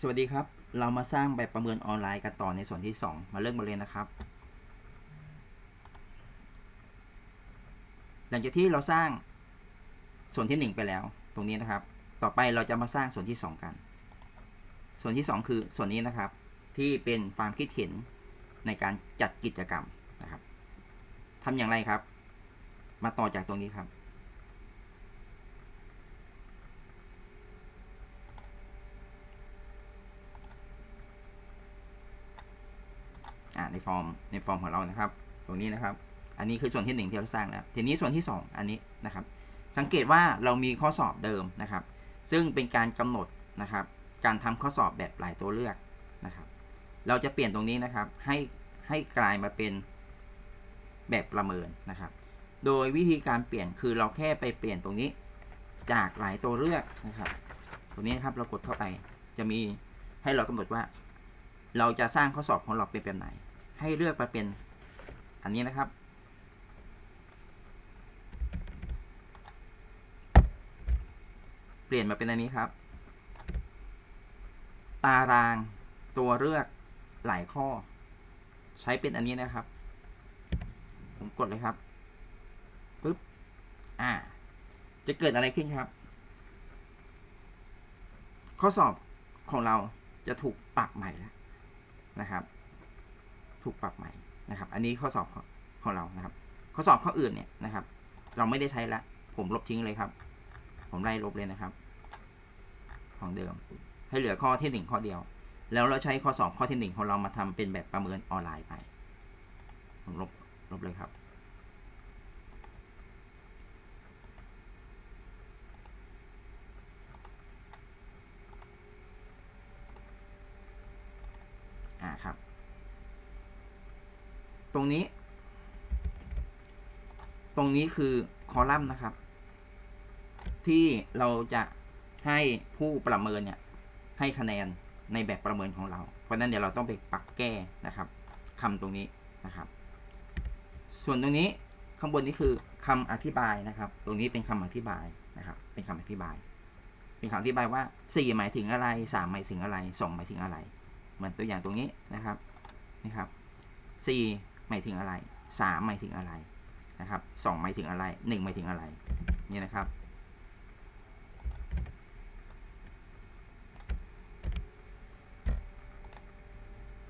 สวัสดีครับ เรามาสร้างแบบประเมินออนไลน์กันต่อในส่วนที่ 2 มาเริ่มกันเลยนะครับ หลังจากที่เราสร้างส่วนที่ 1 ไปแล้ว ตรงนี้นะครับ ต่อไปเราจะมาสร้างส่วนที่ 2 กัน ส่วนที่ 2 คือส่วนนี้นะครับ ที่เป็นความคิดเห็นในการจัดกิจกรรมนะครับทำอย่างไรครับ มาต่อจากตรงนี้ครับ ในฟอร์มในฟอร์มของเรานะครับ ตรงนี้นะครับ อันนี้คือส่วนที่หนึ่งที่เราสร้างแล้วทีนี้ส่วนที่สองอันนี้นะครับ สังเกตว่าเรามีข้อสอบเดิมนะครับ ซึ่งเป็นการกำหนดนะครับ การทำข้อสอบแบบหลายตัวเลือกนะครับ เราจะเปลี่ยนตรงนี้นะครับ ให้ให้กลายมาเป็นแบบประเมินนะครับ โดยวิธีการเปลี่ยนคือเราแค่ไปเปลี่ยนตรงนี้ จากหลายตัวเลือกนะครับ ตรงนี้ครับเรากดเข้าไปจะมีให้เรากำหนดว่า เราจะสร้างข้อสอบของเราเป็นแบบไหน ให้เลือกมาเป็นอันนี้นะครับ เปลี่ยนมาเป็นอันนี้ครับ ตารางตัวเลือกหลายข้อ ใช้เป็นอันนี้นะครับ ผมกดเลยครับปึ๊บอ่า จะเกิดอะไรขึ้นครับ ข้อสอบของเราจะถูกปรับใหม่แล้วนะครับ ถูกปรับใหม่นะครับ อันนี้ข้อสอบของของเรานะครับ ข้อสอบข้ออื่นเนี่ยนะครับ เราไม่ได้ใช้ละ ผมลบทิ้งเลยครับ ผมไล่ลบเลยนะครับ ของเดิม ให้เหลือข้อที่หนึ่งข้อเดียว แล้วเราใช้ข้อสอบข้อที่หนึ่งของเรามาทำเป็นแบบประเมินออนไลน์ไปผมลบลบเลยครับ อ่าครับ ตรงนี้ ตรงนี้คือคอลัมน์นะครับ ที่เราจะให้ผู้ประเมินเนี่ย ให้คะแนนในแบบประเมินของเรา เพราะนั้นเดี๋ยวเราต้องไปปรับแก้นะครับคำตรงนี้นะครับ ส่วนตรงนี้ข้างบนนี้คือคำอธิบายนะครับ ตรงนี้เป็นคำอธิบายนะครับ เป็นคำอธิบาย เป็นคำอธิบายว่าสี่หมายถึงอะไรสามหมายถึงอะไรสองหมายถึงอะไร เหมือนตัวอย่างตรงนี้นะครับนี่ครับสี่ หมายถึงอะไรสามหมายถึงอะไรนะครับสองหมายถึงอะไรหนึ่งหมายถึงอะไรนี่นะครับ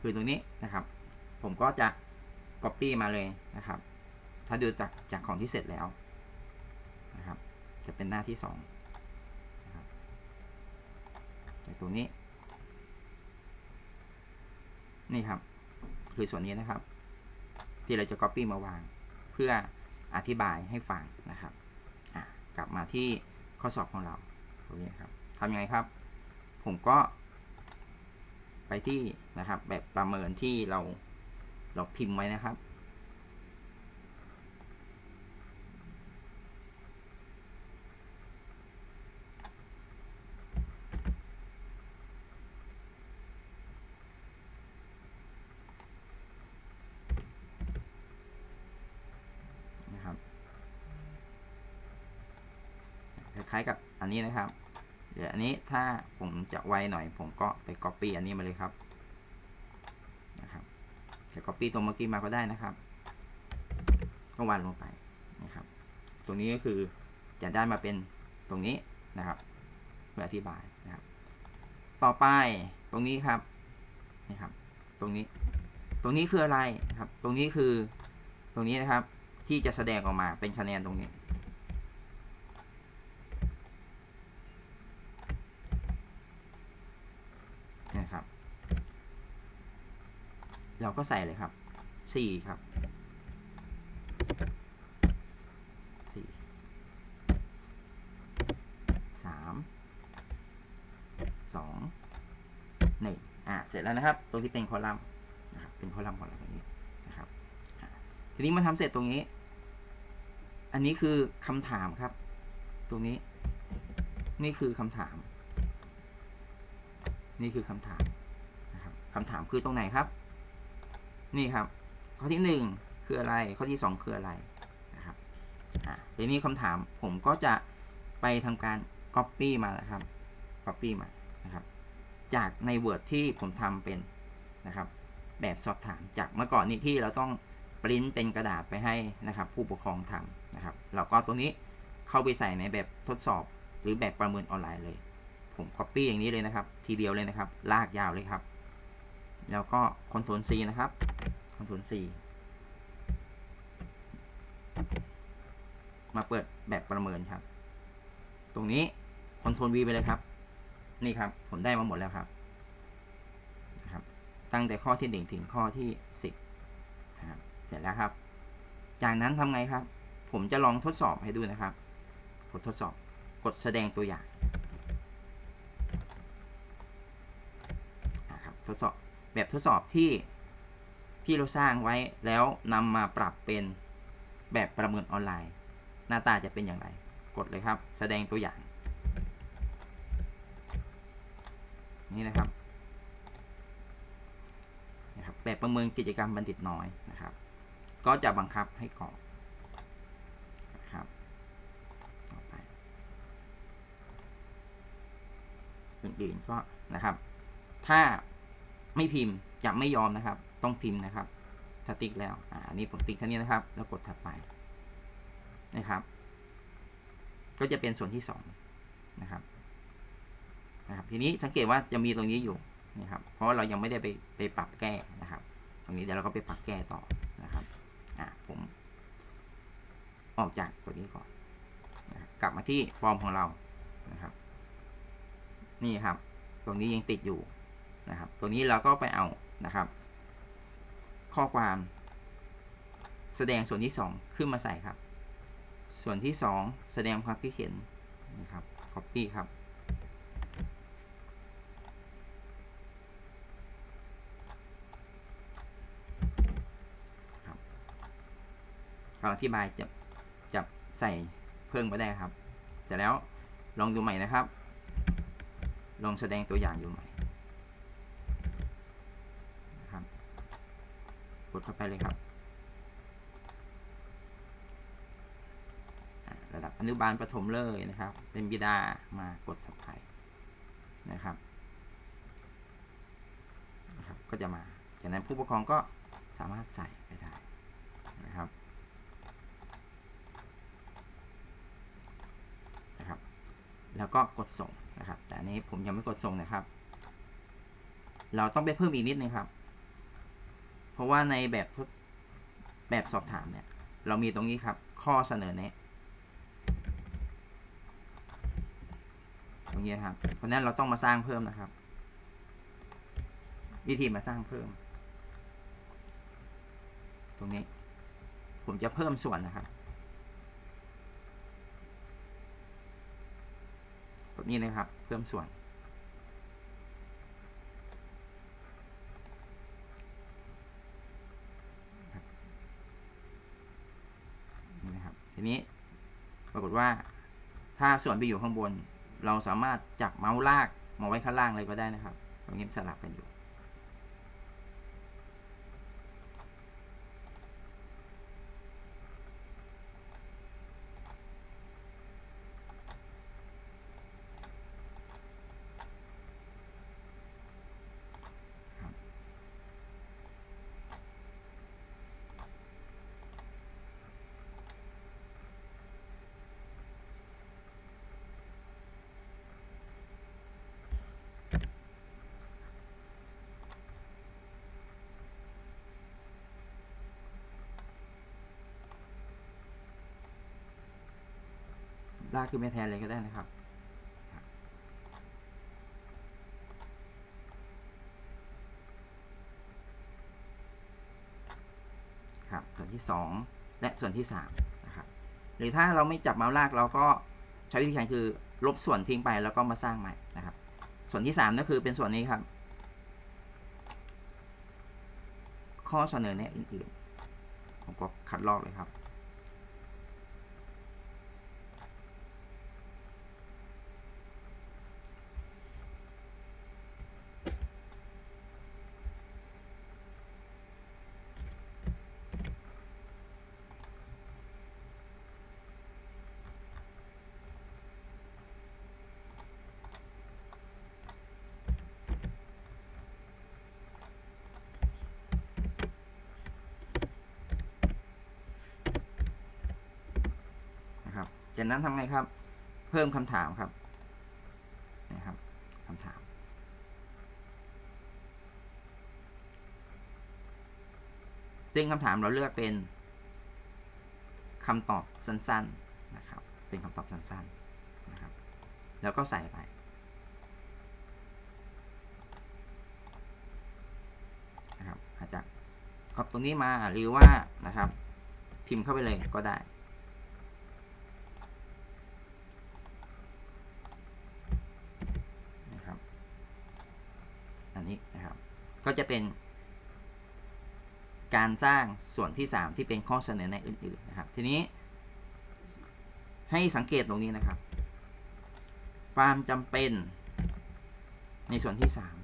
คือตรงนี้นะครับ ผมก็จะ copy มาเลยนะครับ ถ้าดูจากจากของที่เสร็จแล้วนะครับ จะเป็นหน้าที่สองนะครับจากตรงนี้ นี่ครับ คือส่วนนี้นะครับ ที่เราจะ copy มาวาง เพื่ออธิบายให้ฟังนะครับกลับมาที่ข้อสอบของเราตรงนี้ครับทำยังไงครับ ผมก็ ไปที่นะครับ แบบประเมินที่เราเราพิมพ์ไว้นะครับ คล้ายๆกับอันนี้นะครับ เดี๋ยวอันนี้ถ้าผมจะไวหน่อย ผมก็ไป copy อันนี้มาเลยครับนะครับจะ copy ตรงเมื่อกี้มาก็ได้นะครับ ก็วางลงไปนะครับ ตรงนี้ก็คือจะได้มาเป็นตรงนี้นะครับเพื่ออธิบายนะครับ ต่อไปตรงนี้ครับนี่ครับ ตรงนี้ ตรงนี้คืออะไรครับ ตรงนี้คือตรงนี้นะครับ ที่จะแสดงออกมาเป็นคะแนนตรงนี้ นะครับ เราก็ใส่เลยครับสี่ครับสี่สามสองหนึ่งอะเสร็จแล้วนะครับ ตรงที่เป็นคอลัมน์นะครับเป็นคอลัมน์ของเราตรงนี้นะครับ ทีนี้มาทำเสร็จตรงนี้ อันนี้คือคำถามครับ ตรงนี้ นี่คือคำถาม นี่คือคำถามนะครับคำถามคือตรงไหนครับ นี่ครับ ข้อที่หนึ่งคืออะไร ข้อที่สองคืออะไรนะครับอ่าทีนี้คำถามผมก็จะไปทำการ copy มานะครับ copy มานะครับ จากใน Word ที่ผมทำเป็นนะครับ แบบสอบถามจากเมื่อก่อนนี้ที่เราต้องปริ้นเป็นกระดาษไปให้นะครับ ผู้ปกครองทำนะครับเราก็ตรงนี้เข้าไปใส่ในแบบทดสอบ หรือแบบประเมินออนไลน์เลย ผม Copy อย่างนี้เลยนะครับ ทีเดียวเลยนะครับ ลากยาวเลยครับ แล้วก็ Ctrl C นะครับ Ctrl C มาเปิดแบบประเมินครับ ตรงนี้ Ctrl V ไปเลยครับ นี่ครับ ผมได้มาหมดแล้วครับนะครับ ตั้งแต่ข้อที่หนึ่งถึงข้อที่สิบนะครับเสร็จแล้วครับ จากนั้นทำไงครับ ผมจะลองทดสอบให้ดูนะครับกดทดสอบ กดแสดงตัวอย่างนะครับทดสอบ แบบทดสอบที่ที่เราสร้างไว้แล้วนำมาปรับเป็นแบบประเมินออนไลน์ หน้าตาจะเป็นอย่างไร กดเลยครับ แสดงตัวอย่าง นี่นะครับนะครับ แบบประเมินกิจกรรมบัณฑิตน้อยนะครับ ก็จะบังคับให้กรอกนะครับต่อไปอื่นๆก็นะครับ ถ้า ไม่พิมพ์จะไม่ยอมนะครับ ต้องพิมพ์นะครับถ้าติ๊กแล้วอ่าอันนี้ผมติ๊กเท่านี้นะครับ แล้วกดถัดไปนะครับ ก็จะเป็นส่วนที่สองนะครับนะครับ ทีนี้สังเกตว่าจะมีตรงนี้อยู่นะครับ เพราะว่าเรายังไม่ได้ไปไปปรับแก้นะครับ ตรงนี้เดี๋ยวเราก็ไปปรับแก้ต่อนะครับอ่าผมออกจากตัวนี้ก่อนนะกลับมาที่ฟอร์มของเรานะครับ นี่ครับ ตรงนี้ยังติดอยู่ นะครับ ตัวนี้เราก็ไปเอานะครับ ข้อความ แสดงส่วนที่สองขึ้นมาใส่ครับ ส่วนที่สองแสดงความคิดเห็นนะครับ copy ครับครับอธิบายจะจะใส่เพิ่มก็ได้ครับ แต่แล้วลองดูใหม่นะครับ ลองแสดงตัวอย่างอยู่ใหม่นะครับ กดเข้าไปเลยครับ ระดับอนุบาลประถมเลยนะครับ เป็นบิดามากดถัดไปนะครับนะครับ ก็จะมาจากนั้นผู้ปกครองก็สามารถใส่ไปได้นะครับนะครับ แล้วก็กดส่งนะครับ แต่อันนี้ผมยังไม่กดส่งนะครับ เราต้องไปเพิ่มอีกนิดนึงครับ เพราะว่าในแบบทดแบบสอบถามเนี่ย เรามีตรงนี้ครับ ข้อเสนอแนะ ตรงนี้ครับ เพราะนั้นเราต้องมาสร้างเพิ่มนะครับ วิธีมาสร้างเพิ่ม ตรงนี้ ผมจะเพิ่มส่วนนะครับกดนี้นะครับ เพิ่มส่วน นี่นะครับ ทีนี้ปรากฏว่า ถ้าส่วนไปอยู่ข้างบน เราสามารถจับเมาส์ลากมาไว้ข้างล่างเลยก็ได้นะครับตรงนี้สลับกันอยู่ ลากขึ้นไปแทนเลยก็ได้นะครับ ครับ ส่วนที่สองและส่วนที่สามนะครับ หรือถ้าเราไม่จับเมาส์ลากเราก็ใช้วิธีการคือลบส่วนทิ้งไปแล้วก็มาสร้างใหม่นะครับ ส่วนที่สามก็คือเป็นส่วนนี้ครับ ข้อเสนอแนะอื่นๆผมก็คัดลอกเลยครับ จากนั้นทำไงครับ เพิ่มคำถามครับนะครับคำถาม ซึ่งคำถามเราเลือกเป็นคำตอบสั้น ๆนะครับ เป็นคำตอบสั้นๆนะครับ แล้วก็ใส่ไปนะครับอาจจะก๊อปตรงนี้มาหรือว่านะครับ พิมพ์เข้าไปเลยก็ได้ นะครับ อันนี้นะครับ ก็จะเป็น การสร้างส่วนที่สามที่เป็นข้อเสนอในอื่น ๆ นะครับ ทีนี้ให้สังเกตตรงนี้นะครับ ความจำเป็นในส่วนที่สาม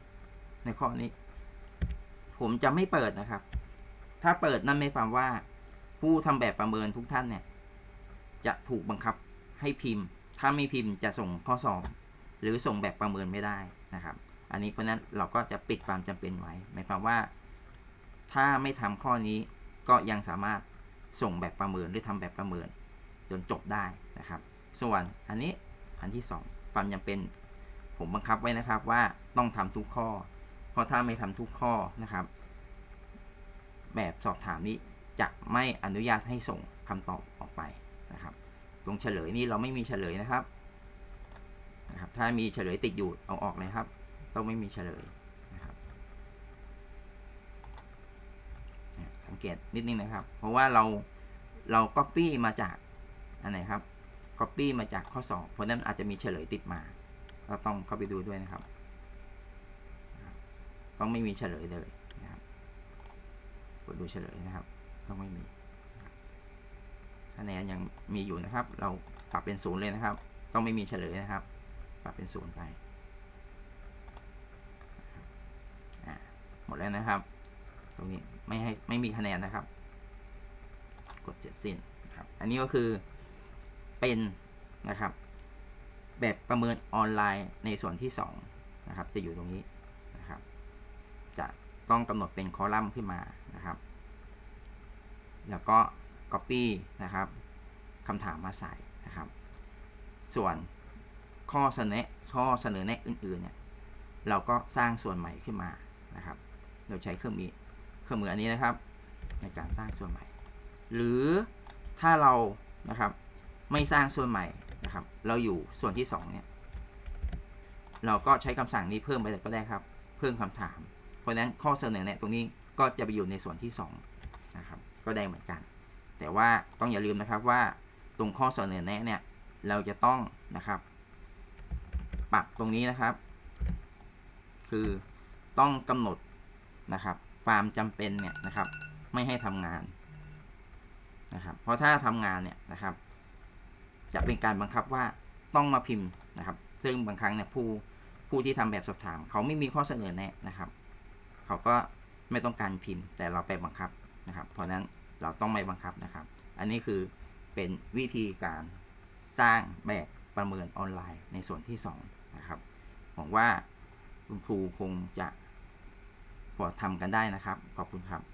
ในข้อนี้ ผมจะไม่เปิดนะครับ ถ้าเปิดนั่นไม่ความว่า ผู้ทำแบบประเมินทุกท่านเนี่ย จะถูกบังคับให้พิมพ์ ถ้าไม่พิมพ์จะส่งข้อสอบหรือส่งแบบประเมินไม่ได้นะครับ อันนี้เพราะนั้นเราก็จะปิดความจำเป็นไว้ หมายความว่า ถ้าไม่ทำข้อนี้ก็ยังสามารถส่งแบบประเมินหรือทำแบบประเมิน จนจบได้นะครับ ส่วนอันนี้อันที่สองความจำเป็น ผมบังคับไว้นะครับว่าต้องทำทุกข้อ เพราะถ้าไม่ทำทุกข้อนะครับ แบบสอบถามนี้จะไม่อนุญาตให้ส่งคำตอบออกไปนะครับตรงเฉลยนี่เราไม่มีเฉลยนะครับนะครับ ถ้ามีเฉลยติดอยู่เอาออกเลยครับ ต้องไม่มีเฉลยนะครับสังเกตนิดนึงนะครับ เพราะว่าเราเรา copy มาจากอันไหนครับ copy มาจากข้อสอบเพราะฉะนั้นอาจจะมีเฉลยติดมา เราต้องเข้าไปดูด้วยนะครับ ต้องไม่มีเฉลยเลยนะครับกดดูเฉลยนะครับ ต้องไม่มีคะแนนยังมีอยู่นะครับ เราปรับเป็นศูนย์เลยนะครับ ต้องไม่มีเฉลยนะครับ ปรับเป็นศูนย์ไปอ่า หมดแล้วนะครับ ตรงนี้ไม่ให้ไม่มีคะแนนนะครับ กดเสร็จสิ้นครับ อันนี้ก็คือเป็นนะครับ แบบประเมินออนไลน์ในส่วนที่สองนะครับ จะอยู่ตรงนี้นะครับ จะต้องกำหนดเป็นคอลัมน์ขึ้นมานะครับ แล้วก็ Copy นะครับคำถามมาใส่นะครับ ส่วนข้อเสนอข้อเสนอแนะอื่นๆเนี่ยเราก็สร้างส่วนใหม่ขึ้นมานะครับ โดยใช้เครื่องมือเครื่องมืออันนี้นะครับ ในการสร้างส่วนใหม่ หรือถ้าเรานะครับ ไม่สร้างส่วนใหม่นะครับ เราอยู่ส่วนที่สองเนี่ยเราก็ใช้คำสั่งนี้เพิ่มไปเลยก็ได้ครับ เพิ่มคำถาม เพราะฉะนั้นข้อเสนอแนะตรงนี้ก็จะไปอยู่ในส่วนที่สองนะครับก็ได้เหมือนกัน แต่ว่าต้องอย่าลืมนะครับว่าตรงข้อเสนอแนะเนี่ยเราจะต้องนะครับ ปรับตรงนี้นะครับ คือต้องกำหนด นะครับความจำเป็นเนี่ยนะครับ ไม่ให้ทำงานนะครับ เพราะถ้าทำงานเนี่ยนะครับ จะเป็นการบังคับว่าต้องมาพิมพ์นะครับ ซึ่งบางครั้งเนี่ยผู้ผู้ที่ทำแบบสอบถาม เขาไม่มีข้อเสนอแนะนะครับ เขาก็ไม่ต้องการพิมพ์ แต่เราไปบังคับนะครับ เพราะฉะนั้นเราต้องไม่บังคับนะครับ อันนี้คือเป็นวิธีการสร้างแบบประเมินออนไลน์ในส่วนที่สองนะครับหวังว่าคุณครูคงจะ พอทำกันได้นะครับ ขอบคุณครับ